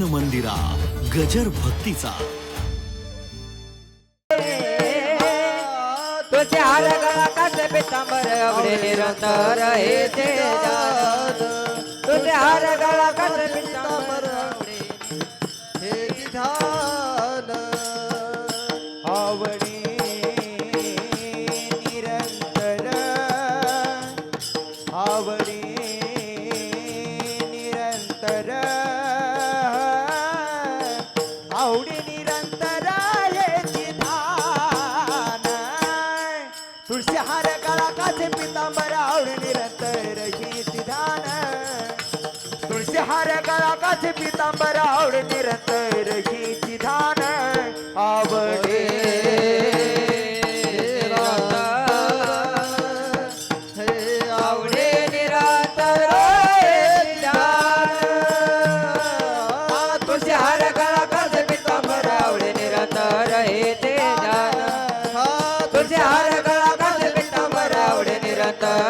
मन मंदिरा गजर भक्तीचा तुझे हार गळा काच पितांबर आवडे निरंतर हे ते जाण. तुझे हार गळा काच पितांबर माझे पितांबर आवडी निरंतर हीची धान. तुळशी हार काळा पितांबर आवडी निरंतर हीची धान. आवडे आवडे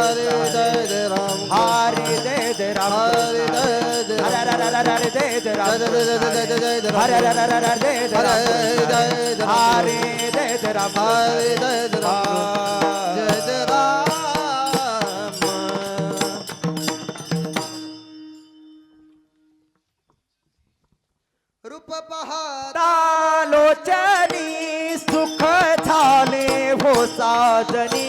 हरे जय जय राम हरे जय जय राम हरे जय जय हरे हरे जय जय राम जय जय जय जय हरे हरे जय जय राम जय जय हरे जय जय राम हरे जय जय राम जय जय राम रूप पाहता लोचनी सुख झाले हो साजनी।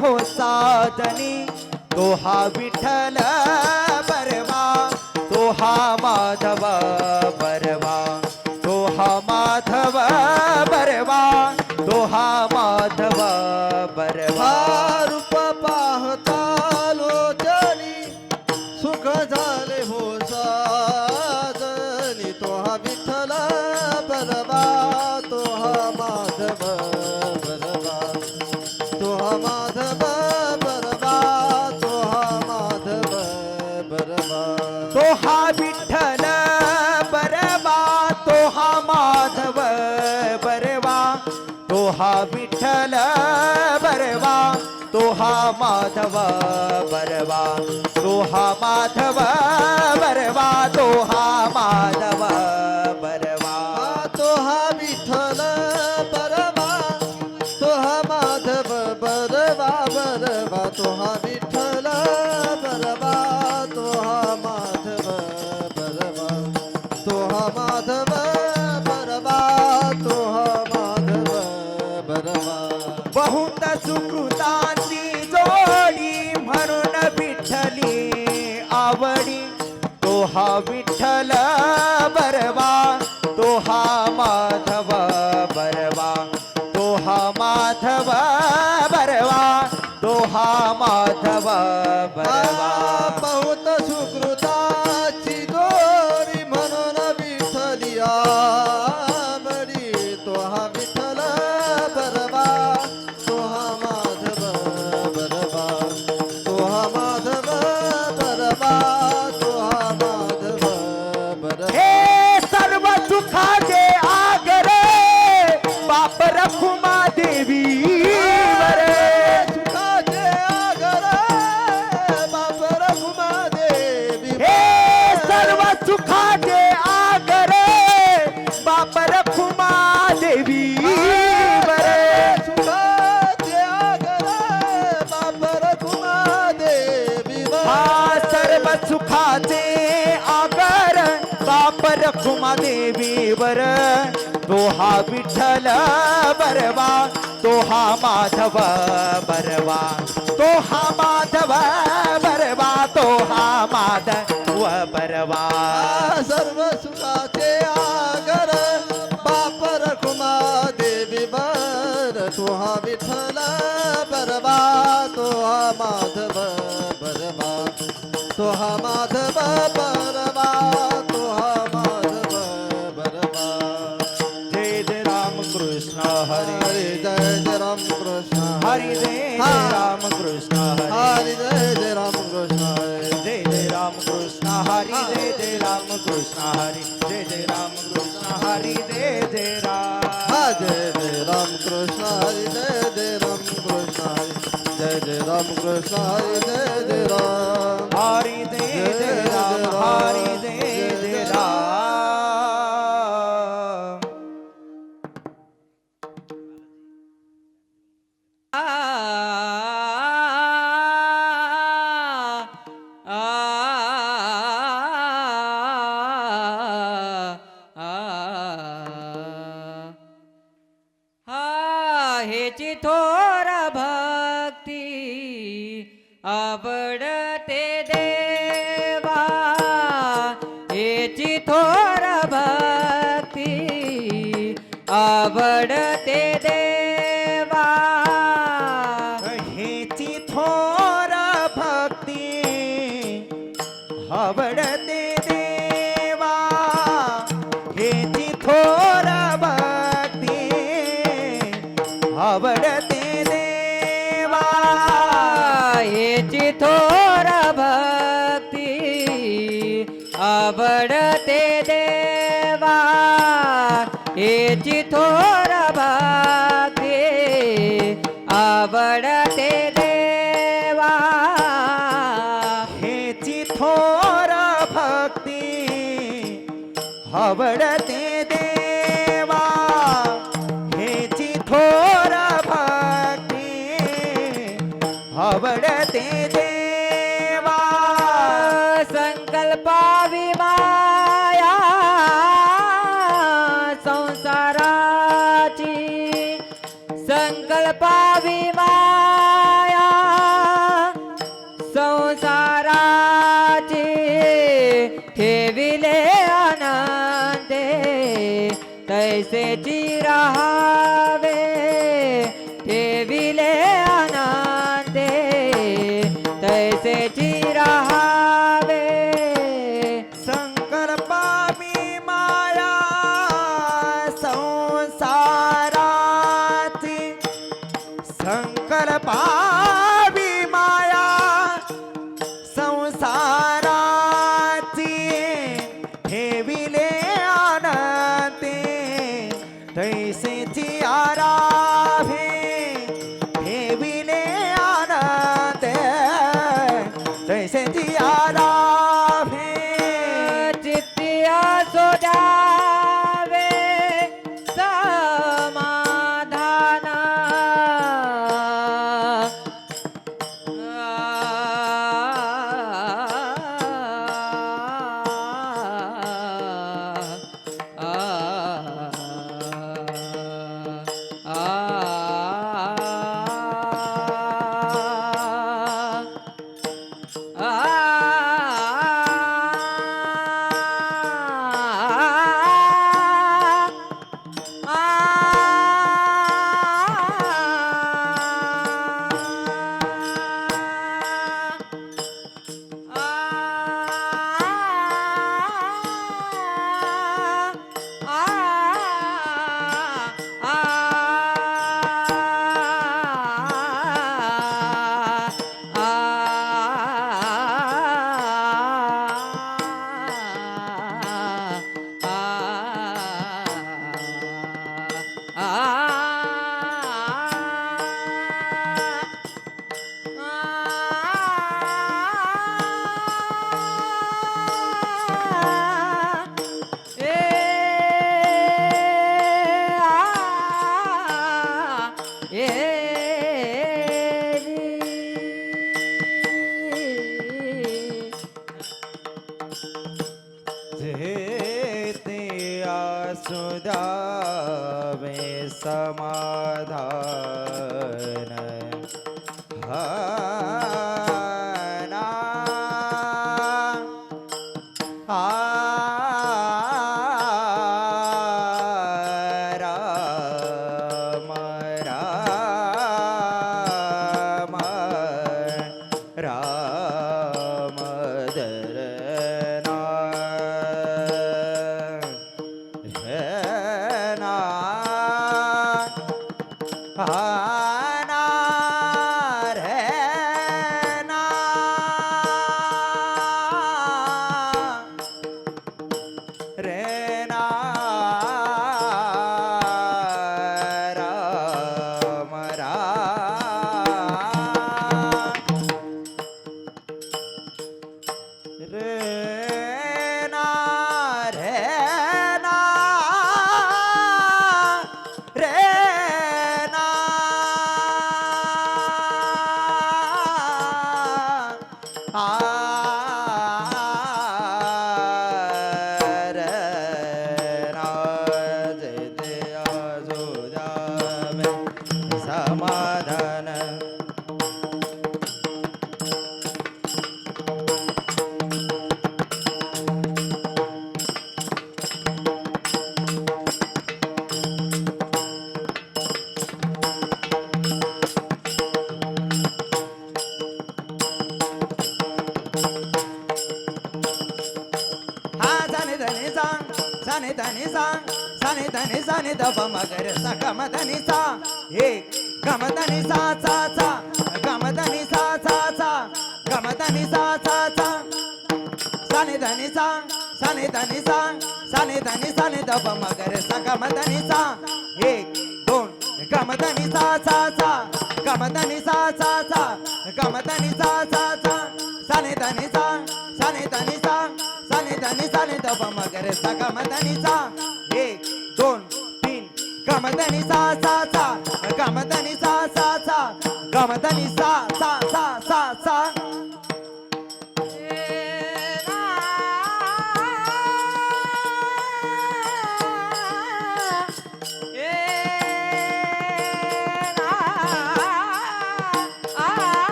हो साधनी तोहा विठ्ठल बरवा तो माधव बरवा तोहा माधव बरवा तोहा माधवा माधव तो हा विठ्ठल बरवा तो हा माधव बरवा तो हा विठ्ठल बरवा तो हा माधव बरवा तो हा माधव बरवा तो हा माधव बरवा। माधव হবে सर्व सुखाचे आकार बाप रखुमा देवीवर तो हा विठ्ठल बरवा तो हा माधव बरवा तो हा माधव बरवा तो हा माधव बरवा. Hari Hari Jai Jai Ram Krishna Hari Jai Ram Krishna Hari Jai Jai Ram Krishna Jai Jai Ram Krishna Hari Jai Jai Ram Krishna Hari Jai Jai Ram Krishna Hari Jai Jai Ram Jai Jai Ram Krishna Hari Jai Jai Ram Krishna Hari Jai Jai Ram Krishna Hari Jai Jai Ram तुझी थोरा भागे आवडते देवा. हेची थोर भक्ती आवडते વેચી રહાવે તેવી લે ಶರಣ सा गम सा हे गम सा सा सा गम सा सा सा गम सा सा सा साने धनी सा साने धनी सा साने धनी साने दब मगर सा गम सा एक दोन गम सा सा सा गम सा सा सा गम सा सा सा साने धनी सा साने धनी सा साने धनी साने दब मगर सा गम सा धने सा सा सा गम सा सा सा गम सा सा सा सा सा.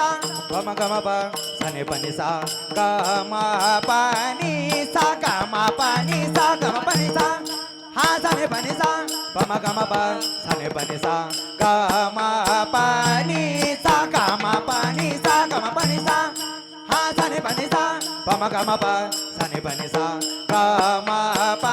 सा। गम गम प साने पाणी सा। गम पाणी सा गम पाणी सा गम पाणी सा। हा साने पाणी सा। गम गम प साने पाणी सा। गम पाणी सा गम पाणी सा गम पाणी सा। हा साने पाणी सा। गम गम प साने पाणी सा। गम पाणी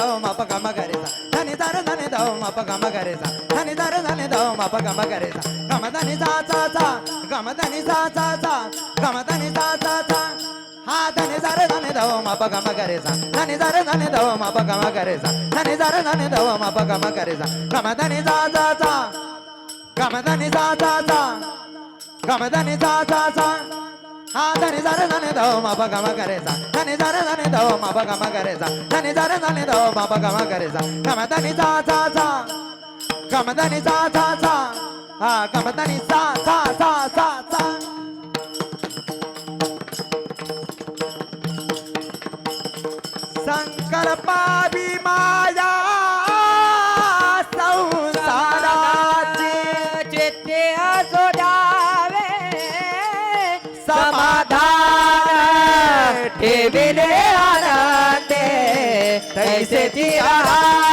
जर धने दो माप गम करेसा धने जर धने दो माप गम करेसा धने जर धने दो माप गम करेसा गम धने सा सा सा गम धने सा सा सा गम धने सा सा सा हा धने जर धने दो माप गम करेसा धने जर धने दो माप गम करेसा धने जर धने दो माप गम करेसा गम धने सा सा सा गम धने सा सा सा गम धने सा सा सा हा धने जर धने दो माप गम करेसा धने जर धने दो माप गम करेसा धने जर धने दो माप गम करेसा गम धने सा सा सा गम धने सा सा सा हा गम धने सा सा सा सा सा तैसे ती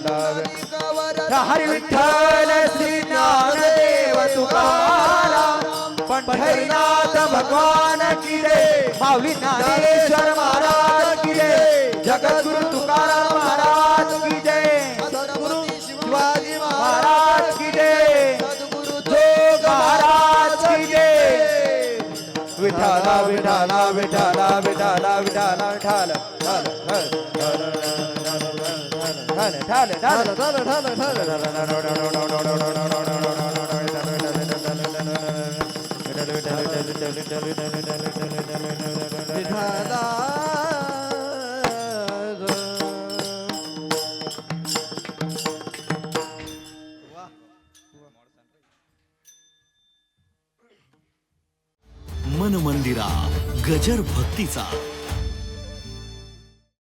हरी विठ्ठल श्री ज्ञानदेव तुकाराम पंढरीनाथ भगवान की रे. माऊली ज्ञानेश्वर महाराज की रे. जगद्गुरु तुकाराम महाराज की जय. सद्गुरु शिवाजी महाराज की जय. जोग महाराज की जय. विठाला विठाला विठाला विठाला विठाला ढाल मन मंदिरा गजर भक्तीचा.